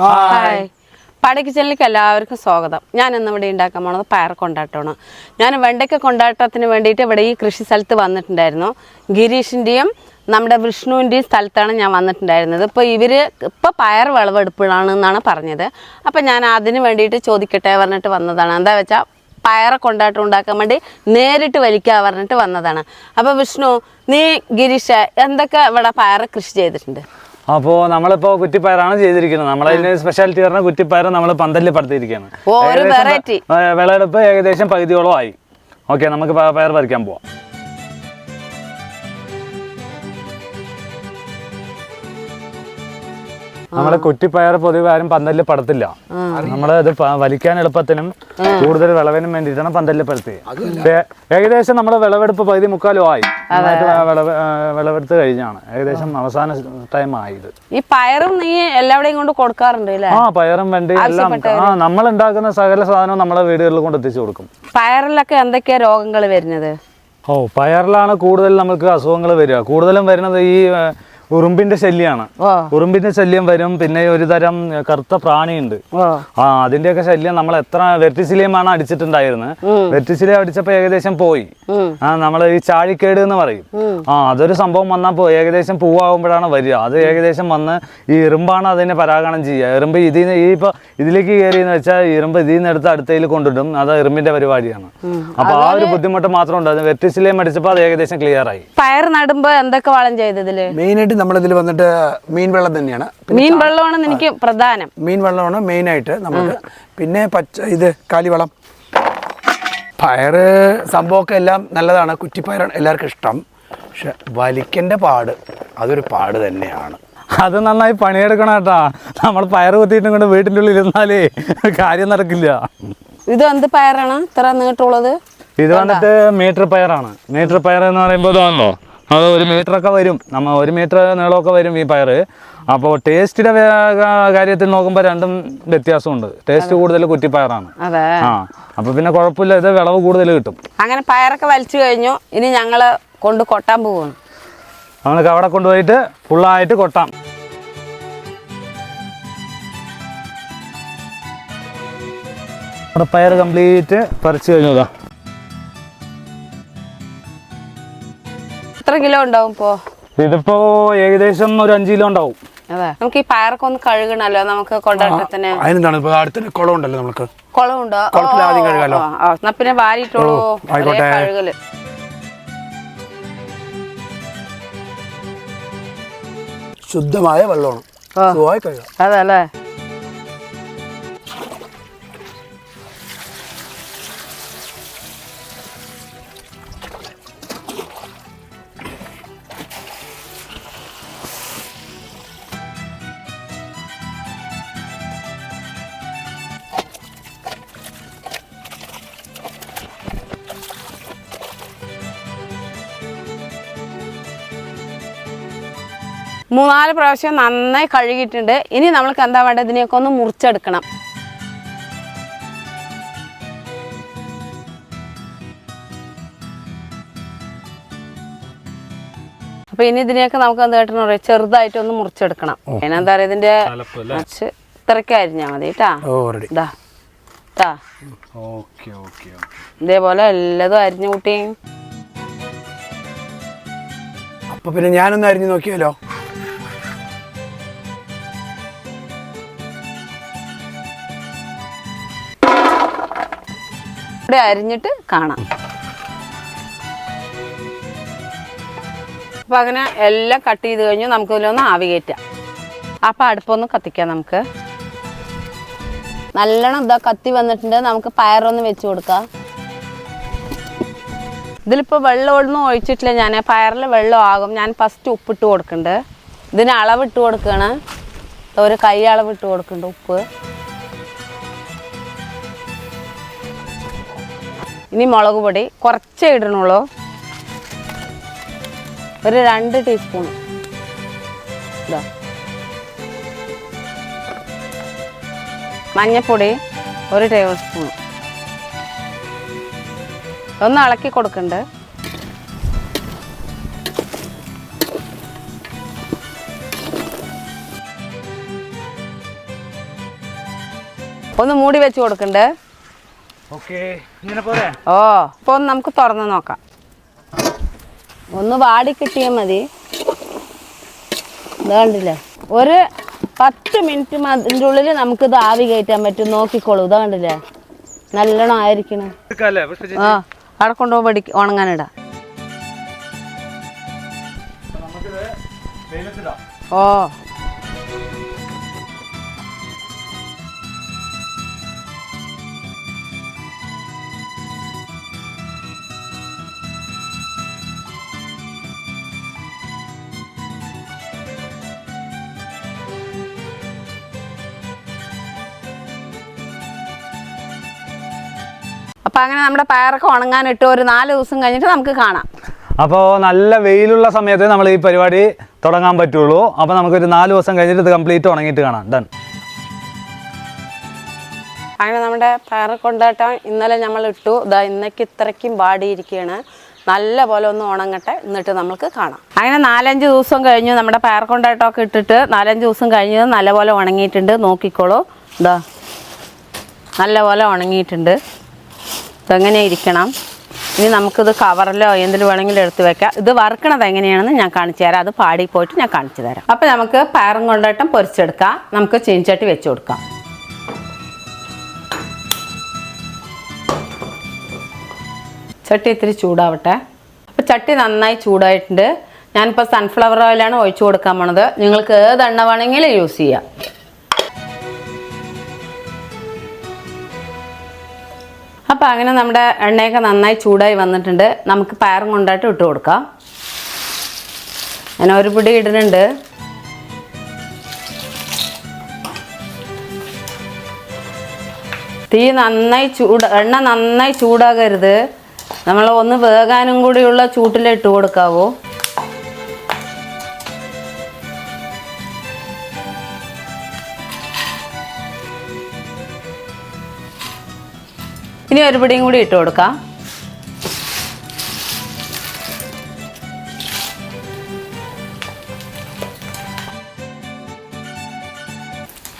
Hi പാടി കിച്ചണിലേക്ക് എല്ലാവർക്കും സ്വാഗതം. ഞാൻ ഇന്ന് ഇവിടെ ഉണ്ടാക്കാൻ പോണത് പയർ കൊണ്ടാട്ടമാണ്. ഞാൻ വെണ്ടയ്ക്ക കൊണ്ടാട്ടത്തിന് വേണ്ടിയിട്ട് ഇവിടെ ഈ കൃഷി സ്ഥലത്ത് വന്നിട്ടുണ്ടായിരുന്നു. ഗിരീഷിന്റെയും നമ്മുടെ വിഷ്ണുവിന്റെയും സ്ഥലത്താണ് ഞാൻ വന്നിട്ടുണ്ടായിരുന്നത്. ഇപ്പോൾ ഇവർ ഇപ്പോൾ പയർ വിളവെടുപ്പിലാണ് എന്നാണ് പറഞ്ഞത്. അപ്പോൾ ഞാൻ അതിന് വേണ്ടിയിട്ട് ചോദിക്കട്ടെ പറഞ്ഞിട്ട് വന്നതാണ്. എന്താ വെച്ചാൽ പയറ കൊണ്ടാട്ടം ഉണ്ടാക്കാൻ വേണ്ടി നേരിട്ട് വലിക്കുക പറഞ്ഞിട്ട് വന്നതാണ്. അപ്പോൾ വിഷ്ണു നീ ഗിരീഷ എന്തൊക്കെ ഇവിടെ പയർ കൃഷി ചെയ്തിട്ടുണ്ട്? അപ്പോൾ നമ്മളിപ്പോൾ കുറ്റിപ്പയറാണ് ചെയ്തിരിക്കുന്നത്. നമ്മളതിന് സ്പെഷ്യാലിറ്റി പറഞ്ഞ കുറ്റിപ്പയർ നമ്മൾ പന്തലിൽ പടുത്തിരിക്കുകയാണ് വിളവെടുപ്പ് ഏകദേശം പകുതിയോളം ആയി. ഓക്കെ നമുക്ക് പയർ പറിക്കാൻ പോവാം. നമ്മൾ കുറ്റിപ്പയർ പൊതുവെ ആരും പന്തലിൽ പടത്തില്ല. നമ്മൾ ഇത് വലിക്കാൻ എളുപ്പത്തിനും കൂടുതൽ വിളവിനും വേണ്ടിയിട്ടാണ് പന്തലിൽ പരത്തി ഏകദേശം നമ്മുടെ വിളവെടുപ്പ് പകുതി മുക്കാലും ആയി. വിളവ് വിളവെടുത്ത് കഴിഞ്ഞാണ്. ഏകദേശം അവസാന ടൈം ആയത്. ഈ പയറും നീ എല്ലാവിടെയും കൊണ്ട് കൊടുക്കാറുണ്ട് ആ പയറും വേണ്ടി എല്ലാം ആ നമ്മൾ ഉണ്ടാക്കുന്ന സകല സാധനവും നമ്മളെ വീടുകളിൽ കൊണ്ട് എത്തിച്ചു കൊടുക്കും. പയറിലൊക്കെ എന്തൊക്കെയാ രോഗങ്ങൾ വരുന്നത്? ഓ പയറിലാണ് കൂടുതൽ നമുക്ക് അസുഖങ്ങൾ വരിക. കൂടുതലും വരുന്നത് ഈ ഉറുമ്പിന്റെ ശല്യമാണ് ഉറുമ്പിന്റെ ശല്യം വരും പിന്നെ ഒരു തരം കറുത്ത പ്രാണിയുണ്ട്. ആ. അതിന്റെയൊക്കെ ശല്യം നമ്മൾ എത്ര വെർട്ടിസിലിയമാണ് അടിച്ചിട്ടുണ്ടായിരുന്നത് വെർട്ടിസിലിയം അടിച്ചപ്പോ ഏകദേശം പോയി. ആ നമ്മൾ ഈ ചാഴിക്കേട് എന്ന് പറയും. ആ അതൊരു സംഭവം വന്നാൽ പോയി ഏകദേശം പൂവാകുമ്പോഴാണ് വരിക. അത് ഏകദേശം വന്ന് ഈ ഇറുമ്പാണ് അതിനെ പരാഗണം ചെയ്യുക. ഇറുമ്പ് ഇതിൽ നിന്ന് ഈ ഇപ്പൊ ഇതിലേക്ക് കയറി എന്ന് വെച്ചാൽ ഇറുമ്പ് ഇതിൽ നിന്ന് എടുത്ത് അടുത്തയിൽ കൊണ്ടിടും. അത് ഇറുമ്പിന്റെ പരിപാടിയാണ്. അപ്പൊ ആ ഒരു ബുദ്ധിമുട്ട് മാത്രം ഉണ്ട്. അത് വെർട്ടിസിലിയം അടിച്ചപ്പോൾ അത് ഏകദേശം ക്ലിയർ ആയി. പയർ നടുമ്പോ എന്തൊക്കെ വളം ചെയ്തതിൽ? മെയിനായിട്ട് നമ്മളിതിൽ വന്നിട്ട് മീൻ വെള്ളം തന്നെയാണ്. മീൻ വെള്ളമാണ് എനിക്ക് പ്രധാനം. മീൻ വെള്ളമാണ് മെയിനായിട്ട് നമുക്ക്. പിന്നെ പച്ച ഇത് കാലിവളം. പയറ് സംഭവമൊക്കെ എല്ലാം നല്ലതാണ്. കുറ്റിപ്പയറാണ് എല്ലാവർക്കും ഇഷ്ടം. പക്ഷെ വലിക്കന്റെ പാട് അതൊരു പാട് തന്നെയാണ്. അത് നന്നായി പണിയെടുക്കണം കേട്ടാ. നമ്മൾ പയർ കുത്തിയിട്ടും കൊണ്ട് വീട്ടിന്റെ ഉള്ളിൽ ഇരുന്നാലേ കാര്യം നടക്കില്ല. ഇത് എന്ത് പയറാണ്? ഇത്ര നീട്ടുള്ളത്? ഇത് വന്നിട്ട് മീറ്റർ പയറാണ്. മീറ്റർ പയർ എന്ന് പറയുമ്പോൾ ഇതാണല്ലോ. അത് ഒരു മീറ്റർ ഒക്കെ വരും. നമ്മ ഒരു മീറ്റർ നീളമൊക്കെ വരും ഈ പയർ അപ്പോൾ ടേസ്റ്റിന്റെ കാര്യത്തിൽ നോക്കുമ്പോൾ രണ്ടും വ്യത്യാസമുണ്ട്. ടേസ്റ്റ് കൂടുതൽ കുറ്റിപ്പയറാണ് ആ അപ്പോൾ പിന്നെ കുഴപ്പമില്ല. ഇത് വിളവ് കൂടുതൽ കിട്ടും. അങ്ങനെ പയറൊക്കെ വലിച്ചു കഴിഞ്ഞു. ഇനി ഞങ്ങൾ കൊണ്ട് കൊട്ടാൻ പോകുന്നു നമ്മൾക്ക് അവിടെ കൊണ്ടുപോയിട്ട് ഫുള്ളായിട്ട് കൊട്ടാം. നമ്മുടെ പയർ കംപ്ലീറ്റ് പറിച്ചു കഴിഞ്ഞതാ കിലോ ഉണ്ടാവും ഇപ്പോ ഇതിപ്പോ ഏകദേശം ഒരു അഞ്ച് കിലോ ഉണ്ടാവും. നമുക്ക് ഈ പയറൊക്കെ ഒന്ന് കഴുകണല്ലോ നമുക്ക് കൊണ്ടാട്ടത്തിന്. അതിനെന്താണ്? ഇപ്പോൾ അടുത്തൊരു കുളം ഉണ്ടല്ലോ നമുക്ക്. കുളമുണ്ടോ? കുളത്തിൽ ആദ്യം കഴുകാലോ? എന്നാ പിന്നെ. ഒരേ കഴുകൽ. ശുദ്ധമായ വെള്ളമാണ്. ആ. മൂന്നാൽ പ്രാവശ്യം നന്നായി കഴുകിയിട്ടുണ്ട്. ഇനി നമ്മൾക്ക് എന്താ വേണ്ടത്? ഇതിനെയൊക്കെ ഒന്ന് മുറിച്ചെടുക്കണം. അപ്പൊ ഇനി ഇതിനെയൊക്കെ നമുക്ക് എന്താ പറയാ ചെറുതായിട്ട് ഒന്ന് മുറിച്ചെടുക്കണം. അതിനെന്താ പറയാ ഇതിന്റെ കുറച്ച് ഇത്രയ്ക്ക് അരിഞ്ഞാൽ മതി കേട്ടാ. ഇതേപോലെ എല്ലാതും അരിഞ്ഞു കൂട്ടി. അപ്പൊ പിന്നെ ഞാനൊന്ന് അരിഞ്ഞു നോക്കിയാലോ ഇവിടെ അരിഞ്ഞിട്ട് കാണാം. അപ്പൊ അങ്ങനെ എല്ലാം കട്ട് ചെയ്ത് കഴിഞ്ഞു നമുക്ക് ഇതിലൊന്ന് ആവി കയറ്റാം അപ്പൊ അടുപ്പൊന്ന് കത്തിക്കാം നമുക്ക്. നല്ലോണം ഇതാ കത്തി വന്നിട്ടുണ്ട്. നമുക്ക് പയറൊന്ന് വെച്ച് കൊടുക്കാം. ഇതിലിപ്പോൾ വെള്ളം ഒന്നും ഒഴിച്ചിട്ടില്ല ഞാൻ. പയറിൽ വെള്ളം ആകും. ഞാൻ ഫസ്റ്റ് ഉപ്പിട്ട് കൊടുക്കുന്നുണ്ട് ഇതിന് അളവിട്ട് കൊടുക്കുകയാണ് ഒരു കൈ അളവിട്ട് കൊടുക്കുന്നുണ്ട് ഉപ്പ്. ഇനി മുളക് പൊടി കുറച്ചേ ഇടണുള്ളൂ. ഒരു രണ്ട് ടീസ്പൂൺ മഞ്ഞപ്പൊടി ഒരു ടേബിൾ സ്പൂൺ ഒന്ന് ഇളക്കി കൊടുക്കണ്ട്. ഒന്ന് മൂടി വെച്ച് കൊടുക്കണ്ട്. ഓ അപ്പൊ നമുക്ക് തുറന്ന് നോക്കാം. ഒന്ന് വാടി കിട്ടിയാൽ മതി. ഇത് കണ്ടില്ലേ? ഒരു പത്ത് മിനിറ്റ് അതിന്റെ ഉള്ളിൽ നമുക്ക് ഇത് ആവി കയറ്റാൻ പറ്റും. നോക്കിക്കോളൂ ഇതാണ്ടില്ലേ നല്ലോണം ആയിരിക്കണം. ആ അവിടെ കൊണ്ടുപോകുമ്പോൾ പഠി ഉണങ്ങാനിടാം. ഓ. അപ്പൊ അങ്ങനെ നമ്മുടെ പയറൊക്കെ ഉണങ്ങാനിട്ട് ഒരു നാല് ദിവസം കഴിഞ്ഞിട്ട് നമുക്ക് കാണാം. അപ്പോൾ നല്ല വെയിലുള്ള സമയത്ത് നമ്മൾ ഈ പരിപാടി തുടങ്ങാൻ പറ്റുള്ളൂ. അപ്പോൾ നമുക്കൊരു നാല് ദിവസം കഴിഞ്ഞിട്ട് ഇത് കംപ്ലീറ്റ് ഉണങ്ങിയിട്ട് കാണാം. ഡൺ അങ്ങനെ നമ്മുടെ പയർ കൊണ്ടാട്ടം ഇന്നലെ നമ്മൾ ഇട്ടു. ഇതാ ഇന്നേക്ക് ഇത്രയ്ക്കും വാടിയിരിക്കുകയാണ് നല്ല പോലെ ഒന്ന് ഉണങ്ങട്ടെ എന്നിട്ട് നമുക്ക് കാണാം. അങ്ങനെ നാലഞ്ച് ദിവസം കഴിഞ്ഞു നമ്മുടെ പയർ കൊണ്ടാട്ടമൊക്കെ ഇട്ടിട്ട് നാലഞ്ച് ദിവസം കഴിഞ്ഞ് നല്ലപോലെ ഉണങ്ങിയിട്ടുണ്ട്. നോക്കിക്കോളൂ. ഇതാ നല്ലപോലെ ഉണങ്ങിയിട്ടുണ്ട്. ഇതെങ്ങനെ ഇരിക്കണം? ഇനി നമുക്കിത് കവറിലോ എന്തിൽ വേണമെങ്കിലും എടുത്ത് വെക്കാം. ഇത് വറുക്കണത് എങ്ങനെയാണെന്ന് ഞാൻ കാണിച്ചു തരാം. അത് പാടി പോയിട്ട് ഞാൻ കാണിച്ചു തരാം. അപ്പോൾ നമുക്ക് പയറും കൊണ്ടോട്ടം പൊരിച്ചെടുക്കാം. നമുക്ക് ചീനിച്ചട്ടി വെച്ച് കൊടുക്കാം. ചട്ടി ഇത്തിരി ചൂടാവട്ടെ. അപ്പോൾ ചട്ടി നന്നായി ചൂടായിട്ടുണ്ട്. ഞാനിപ്പോൾ സൺഫ്ലവർ ഓയിലാണ് ഒഴിച്ചു കൊടുക്കാൻ പോണത്. നിങ്ങൾക്ക് ഏത് എണ്ണ വേണമെങ്കിലും യൂസ് ചെയ്യാം. അപ്പോൾ അങ്ങനെ നമ്മുടെ എണ്ണയൊക്കെ നന്നായി ചൂടായി വന്നിട്ടുണ്ട്. നമുക്ക് പയറും കൊണ്ടായിട്ട് ഇട്ട് കൊടുക്കാം. ഞാൻ ഒരു പിടി ഇടുന്നുണ്ട്. തീ നന്നായി ചൂട് എണ്ണ നന്നായി ചൂടാകരുത്. നമ്മൾ ഒന്ന് വേകാനും കൂടിയുള്ള ചൂട്ടിലിട്ട് കൊടുക്കാവൂ. ഇനി ഒരു പിടിയും കൂടി ഇട്ട് കൊടുക്കാം.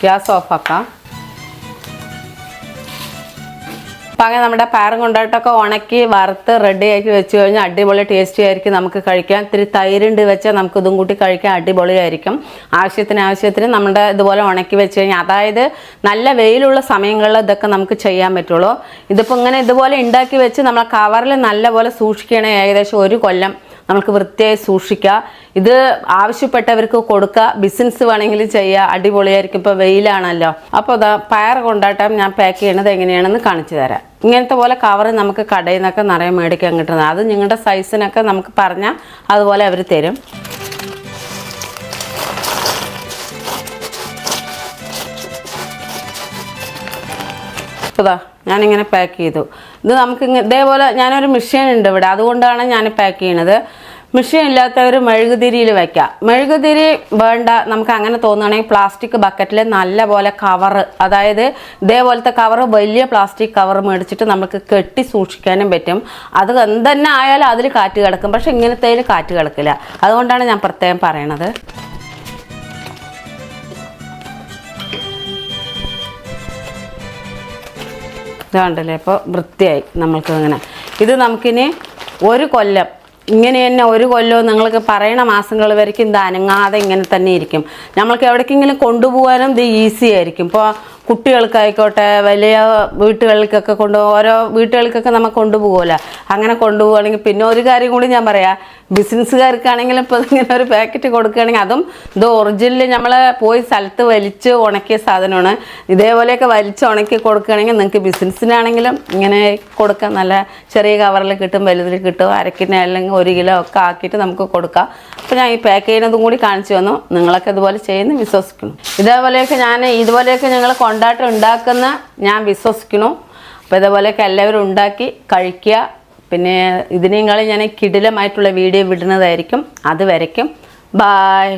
ഗ്യാസ് ഓഫാക്കാം അപ്പം അങ്ങനെ നമ്മുടെ പയറും കൊണ്ടായിട്ടൊക്കെ ഉണക്കി വറുത്ത് റെഡി ആക്കി വെച്ച് കഴിഞ്ഞാൽ അടിപൊളി ടേസ്റ്റി ആയിരിക്കും നമുക്ക് കഴിക്കാം ഇത്തിരി തൈരുണ്ട് വെച്ചാൽ നമുക്ക് ഇതും കൂട്ടി കഴിക്കാൻ അടിപൊളിയായിരിക്കും. ആവശ്യത്തിന് ആവശ്യത്തിന് നമ്മുടെ ഇതുപോലെ ഉണക്കി വെച്ച് കഴിഞ്ഞാൽ അതായത് നല്ല വെയിലുള്ള സമയങ്ങളിൽ ഇതൊക്കെ നമുക്ക് ചെയ്യാൻ പറ്റുള്ളൂ. ഇതിപ്പോൾ ഇങ്ങനെ ഇതുപോലെ ഉണ്ടാക്കി വെച്ച് നമ്മൾ കവറിൽ നല്ലപോലെ സൂക്ഷിക്കണേ ഏകദേശം ഒരു കൊല്ലം നമുക്ക് വൃത്തിയായി സൂക്ഷിക്കുക ഇത് ആവശ്യപ്പെട്ടവർക്ക് കൊടുക്കുക ബിസിനസ് വേണമെങ്കിൽ ചെയ്യുക അടിപൊളിയായിരിക്കും. ഇപ്പോൾ വെയിലാണല്ലോ. അപ്പോൾ അതാ പയർ കൊണ്ടാട്ടം ഞാൻ പാക്ക് ചെയ്യണത് എങ്ങനെയാണെന്ന് കാണിച്ചു തരാം. ഇങ്ങനത്തെ പോലെ കവർ നമുക്ക് കടയിൽ നിന്നൊക്കെ നിറയെ മേടിക്കാൻ കിട്ടുന്നത്. അത് നിങ്ങളുടെ സൈസിനൊക്കെ നമുക്ക് പറഞ്ഞാൽ അതുപോലെ അവർ തരും. ഞാനിങ്ങനെ പാക്ക് ചെയ്തു. ഇത് നമുക്ക് ഇതേപോലെ ഞാനൊരു മെഷീൻ ഉണ്ട് ഇവിടെ. അതുകൊണ്ടാണ് ഞാൻ പാക്ക് ചെയ്യണത്. മെഷീൻ ഇല്ലാത്തവർ മെഴുകുതിരിയിൽ വെക്കാം. മെഴുകുതിരി വേണ്ട നമുക്ക് അങ്ങനെ തോന്നുകയാണെങ്കിൽ പ്ലാസ്റ്റിക് ബക്കറ്റിൽ നല്ല പോലെ കവറ് അതായത് ഇതേപോലത്തെ കവറ് വലിയ പ്ലാസ്റ്റിക് കവർ മേടിച്ചിട്ട് നമുക്ക് കെട്ടി സൂക്ഷിക്കാനും പറ്റും. അത് എന്തെന്നെ ആയാലും അതിൽ കാറ്റ് കിടക്കും. പക്ഷെ ഇങ്ങനത്തേൽ കാറ്റ് കിടക്കില്ല. അതുകൊണ്ടാണ് ഞാൻ പ്രത്യേകം പറയണത്. ഇതാണ്ടല്ലേ? ഇപ്പോൾ വൃത്തിയായി നമ്മൾക്ക് ഇങ്ങനെ ഇത് നമുക്കിനി ഒരു കൊല്ലം ഇങ്ങനെ തന്നെ ഒരു കൊല്ലവും നിങ്ങൾക്ക് പറയണ മാസങ്ങൾ വരയ്ക്കും ഇത് അനങ്ങാതെ ഇങ്ങനെ തന്നെ ഇരിക്കും. നമ്മൾക്ക് എവിടേക്കെങ്കിലും കൊണ്ടുപോകാനും ഇത് ഈസി ആയിരിക്കും. ഇപ്പോൾ കുട്ടികൾക്കായിക്കോട്ടെ വലിയ വീട്ടുകളിലേക്കൊക്കെ കൊണ്ട് ഓരോ വീട്ടുകൾക്കൊക്കെ നമ്മൾ കൊണ്ടുപോകുമല്ലോ അങ്ങനെ കൊണ്ടുപോവുകയാണെങ്കിൽ പിന്നെ ഒരു കാര്യം കൂടി ഞാൻ പറയാം. ബിസിനസ്സുകാർക്കാണെങ്കിലും ഇപ്പോൾ ഇങ്ങനെ ഒരു പാക്കറ്റ് കൊടുക്കുകയാണെങ്കിൽ അതും ഇത് ഒറിജിനൽ നമ്മൾ പോയി സ്ഥലത്ത് വലിച്ച് ഉണക്കിയ സാധനമാണ്. ഇതേപോലെയൊക്കെ വലിച്ച് ഉണക്കി കൊടുക്കുകയാണെങ്കിൽ നിങ്ങൾക്ക് ബിസിനസ്സിനാണെങ്കിലും ഇങ്ങനെ കൊടുക്കാം. നല്ല ചെറിയ കവറിൽ കിട്ടും വലുതിൽ കിട്ടും അരക്കിന് അല്ലെങ്കിൽ ഒരു കിലോ ഒക്കെ ആക്കിയിട്ട് നമുക്ക് കൊടുക്കാം. അപ്പോൾ ഞാൻ ഈ പാക്ക് ചെയ്യുന്നതും കൂടി കാണിച്ചു വന്നു നിങ്ങളൊക്കെ ഇതുപോലെ ചെയ്യുന്നു വിശ്വസിക്കുന്നു. ഇതേപോലെയൊക്കെ ഞാൻ ഇതുപോലെയൊക്കെ ഞങ്ങൾ കൊണ്ടാട്ടം ഉണ്ടാക്കുന്ന ഞാൻ വിശ്വസിക്കുന്നു. അപ്പോൾ ഇതേപോലെയൊക്കെ എല്ലാവരും ഉണ്ടാക്കി കഴിക്കുക. പിന്നെ ഇതിനേക്കാളും ഞാൻ കിടിലമായിട്ടുള്ള വീഡിയോ വിടുന്നതായിരിക്കും. അത് വരയ്ക്കും. ബായ്